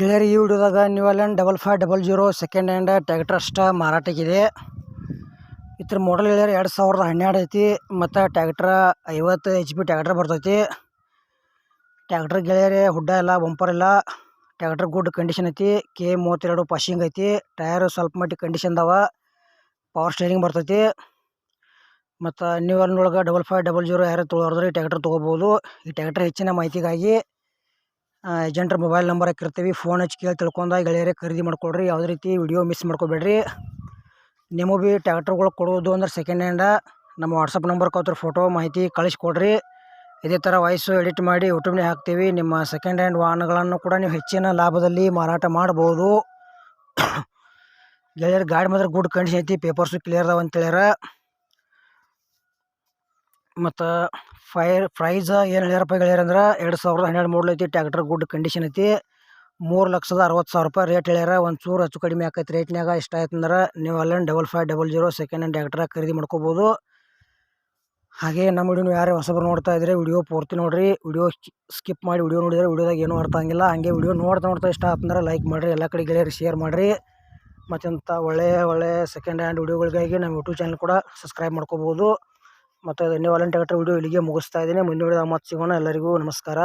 ಗೆಳೆಯರಿ ಈ ವಿಡಿಯೋದಾಗ new Holland double five double zero second hand tractor ಅಷ್ಟು ಮಾರಾಟಕ್ಕಿದೆ. ಇದ್ರ ಮಾಡಲ್ ಗೆಳೆಯರಿ ಎರಡು ಸಾವಿರದ ಹನ್ನೆರಡು ಐತಿ ಮತ್ತು ಟ್ಯಾಕ್ಟ್ರ ಐವತ್ತು ಎಚ್ ಪಿ ಟ್ಯಾಕ್ಟ್ರ್ ಬರ್ತೈತಿ. ಟ್ಯಾಕ್ಟ್ರ್ ಗೆಳೆಯರಿ, ಹುಡ್ಡ ಇಲ್ಲ ಬಂಪರ್ ಇಲ್ಲ. ಟ್ಯಾಕ್ಟ್ರ್ ಗುಡ್ ಕಂಡೀಷನ್ ಐತಿ ಕೆ ಮೂವತ್ತೆರಡು ಪಾಶಿಂಗ್ ಐತಿ ಟಯರ್ ಸ್ವಲ್ಪ ಮಟ್ಟಿಗೆ ಕಂಡೀಷನ್ ಅದಾವ ಪವರ್ ಸ್ಟೇರಿಂಗ್ ಬರ್ತೈತಿ. ಮತ್ತು ನ್ಯೂ ಒಳಗೆ ಡಬಲ್ ಫೈವ್ ಡಬಲ್ ಜೀರೋ ಯಾರು ತೊಗೊಳೋದ್ರೆ ಈ ಟ್ಯಾಕ್ಟ್ರ್ ತೊಗೋಬೋದು. ಈ ಟ್ಯಾಕ್ಟ್ರ್ ಹೆಚ್ಚಿನ ಮಾಹಿತಿಗಾಗಿ ಏಜೆಂಟ್ರ ಮೊಬೈಲ್ ನಂಬರ್ ಹಾಕಿರ್ತೀವಿ ಫೋನ್ ಹಚ್ಚಿ ಕೇಳಿ ತಿಳ್ಕೊಂಡ, ಗೆಳೆಯರೇ ಖರೀದಿ ಮಾಡ್ಕೊಳ್ರಿ, ಯಾವುದೇ ರೀತಿ ವಿಡಿಯೋ ಮಿಸ್ ಮಾಡ್ಕೊಬೇಡ್ರಿ. ನಿಮಗೂ ಭೀ ಟ್ಯಾಕ್ಟ್ರುಗಳು ಕೊಡೋದು ಅಂದ್ರೆ ಸೆಕೆಂಡ್ ಹ್ಯಾಂಡ ನಮ್ಮ ವಾಟ್ಸಪ್ ನಂಬರ್ ಕೊತ್ರ ಫೋಟೋ ಮಾಹಿತಿ ಕಳಿಸ್ಕೊಡ್ರಿ. ಇದೇ ಥರ ವಾಯ್ಸು ಎಡಿಟ್ ಮಾಡಿ ಯೂಟ್ಯೂಬ್ನೇ ಹಾಕ್ತೀವಿ. ನಿಮ್ಮ ಸೆಕೆಂಡ್ ಹ್ಯಾಂಡ್ ವಾಹನಗಳನ್ನು ಕೂಡ ನೀವು ಹೆಚ್ಚಿನ ಲಾಭದಲ್ಲಿ ಮಾರಾಟ ಮಾಡ್ಬೋದು. ಗೆಳೆಯರು ಗಾಡಿ ಮಾತ್ರ ಗುಡ್ ಕಂಡೀಷನ್ ಐತಿ ಪೇಪರ್ಸು ಕ್ಲಿಯರ್ ಅದಾವ ಅಂತ ಮತ್ತು ಫೈರ್, ಪ್ರೈಸ್ ಏನು ಹೇಳ್ಯಾರಪ್ಪ ಅಂದ್ರೆ ಎರಡು ಸಾವಿರದ ಹನ್ನೆರಡು ಮಾಡಲ್ ಐತಿ ಟ್ಯಾಕ್ಟರ್ ಗುಡ್ ಕಂಡೀಷನ್ ಐತಿ. ಮೂರು ಲಕ್ಷದ ಅರವತ್ತು ಸಾವಿರ ರೂಪಾಯಿ ರೇಟ್ ಹೇಳ್ಯಾರ, ಒಂದು ಚೂರು ಹೆಚ್ಚು ಕಡಿಮೆ ಆಕೈತಿ ರೇಟ್ನಾಗ ಇಷ್ಟ ಆಯ್ತು ಅಂದ್ರೆ ನೀವು ಅಲ್ಲೇ double five double zero second hand tractor ಖರೀದಿ ಮಾಡ್ಕೋಬೋದು. ಹಾಗೆ ನಮ್ಮ ವಿಡಿಯೋ ಯಾರೇ ಹೊಸಬ್ರು ನೋಡ್ತಾ ಇದ್ರೆ ವಿಡಿಯೋ ಪೂರ್ತಿ ನೋಡಿರಿ. ವಿಡಿಯೋ ಸ್ಕಿಪ್ ಮಾಡಿ ವಿಡಿಯೋ ನೋಡಿದ್ರೆ ವಿಡಿಯೋದಾಗ ಏನೂ ಅರ್ಥ ಆಗಿಲ್ಲ ಹಾಗೆ ವಿಡಿಯೋ ನೋಡ್ತಾ ನೋಡ್ತಾ ಇಷ್ಟ ಆತಂದ್ರೆ ಲೈಕ್ ಮಾಡಿರಿ, ಎಲ್ಲ ಕಡೆ ಗೆಳೆಯರು ಶೇರ್ ಮಾಡಿರಿ. ಮತ್ತೆಂಥ ಒಳ್ಳೆಯ ಒಳ್ಳೆಯ ಸೆಕೆಂಡ್ ಹ್ಯಾಂಡ್ ವಿಡಿಯೋಗಳಿಗಾಗಿ ನಮ್ಮ ಯೂಟ್ಯೂಬ್ ಚಾನಲ್ ಕೂಡ ಸಬ್ಸ್ಕ್ರೈಬ್ ಮಾಡ್ಕೋಬೋದು. ಮತ್ತು ಧನ್ಯವಾದ ಟ್ಯಾಕ್ಟರ್ ವಿಡಿಯೋ ಇಲ್ಲಿಗೆ ಮುಗಿಸ್ತಾ ಇದ್ದೀನಿ. ಮುಂದಿನ ಮತ್ತೆ ಸಿಗೋಣ. ಎಲ್ಲರಿಗೂ ನಮಸ್ಕಾರ.